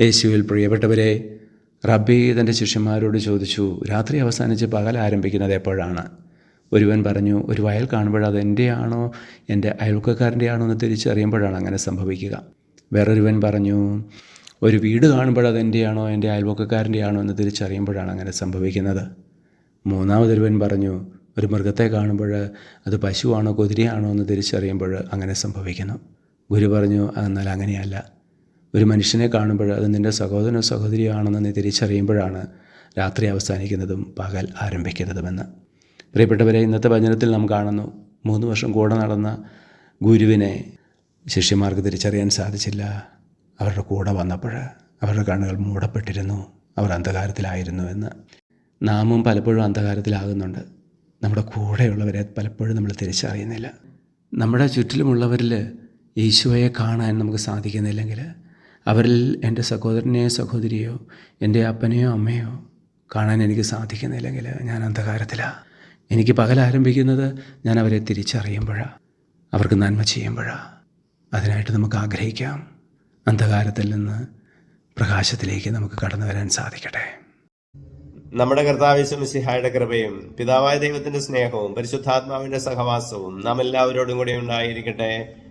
യേശുവിൽ പ്രിയപ്പെട്ടവരെ റബ്ബി തന്റെ ശിഷ്യന്മാരോട് ചോദിച്ചു രാത്രി അവസാനിച്ച് പകൽ ആരംഭിക്കുന്നത് എപ്പോഴാണ്? ഒരുവൻ പറഞ്ഞു ഒരു വയൽ കാണുമ്പോൾ അത് എന്റെയാണോ എന്റെ അയൽവക്കക്കാരന്റെ ആണോ എന്ന് തിരിച്ചറിയുമ്പോഴാണ് അങ്ങനെ സംഭവിക്കുക. വേറൊരുവൻ പറഞ്ഞു ഒരു വീട് കാണുമ്പോൾ അത് എന്റെയാണോ എന്റെ അയൽവക്കക്കാരന്റെ ആണോ എന്ന് തിരിച്ചറിയുമ്പോഴാണ് അങ്ങനെ സംഭവിക്കുന്നത്. മൂന്നാമതൊരുവൻ പറഞ്ഞു ഒരു മൃഗത്തെ കാണുമ്പോൾ അത് പശുവാണോ? കുതിരയാണോ? എന്ന് തിരിച്ചറിയുമ്പോൾ അങ്ങനെ സംഭവിക്കുന്നു. ഗുരു പറഞ്ഞു എന്നാൽ അങ്ങനെയല്ല. ഒരു മനുഷ്യനെ കാണുമ്പോൾ അത് നിന്റെ സഹോദരനോ സഹോദരിയാണെന്ന് നീ തിരിച്ചറിയുമ്പോഴാണ് രാത്രി അവസാനിക്കുന്നതും പകൽ ആരംഭിക്കുന്നതുമെന്ന്. പ്രിയപ്പെട്ടവരെ ഇന്നത്തെ വചനത്തിൽ നാം കാണുന്നു മൂന്ന് വർഷം കൂടെ നടന്ന ഗുരുവിനെ ശിഷ്യന്മാർക്ക് തിരിച്ചറിയാൻ സാധിച്ചില്ല. അവരുടെ കൂടെ വന്നപ്പോൾ അവരുടെ കണ്ണുകൾ മൂടപ്പെട്ടിരുന്നു. അവർ അന്ധകാരത്തിലായിരുന്നു എന്ന്. നാമും പലപ്പോഴും അന്ധകാരത്തിലാകുന്നുണ്ട്. നമ്മുടെ കൂടെയുള്ളവരെ പലപ്പോഴും നമ്മൾ തിരിച്ചറിയുന്നില്ല. നമ്മുടെ ചുറ്റിലുമുള്ളവരിൽ യേശുവയെ കാണാൻ നമുക്ക് സാധിക്കുന്നില്ലെങ്കിൽ അവരിൽ എന്റെ സഹോദരനെയോ സഹോദരിയോ എന്റെ അപ്പനെയോ അമ്മയോ കാണാൻ എനിക്ക് സാധിക്കുന്നില്ലെങ്കിൽ ഞാൻ അന്ധകാരത്തിലാണ് എനിക്ക് പകൽ ആരംഭിക്കുന്നത് ഞാൻ അവരെ തിരിച്ചറിയുമ്പോഴാണ് അവർക്ക് നന്മ ചെയ്യുമ്പോഴാണ് അതിനായിട്ട് നമുക്ക് ആഗ്രഹിക്കാം. അന്ധകാരത്തിൽ നിന്ന് പ്രകാശത്തിലേക്ക് നമുക്ക് കടന്നു വരാൻ സാധിക്കട്ടെ. നമ്മുടെ കർത്താവിശ്വമിസിഹായുടെ കൃപയും പിതാവായ ദൈവത്തിന്റെ സ്നേഹവും പരിശുദ്ധാത്മാവിന്റെ സഹവാസവും നാം എല്ലാവരോടും കൂടി ഉണ്ടായിരിക്കട്ടെ.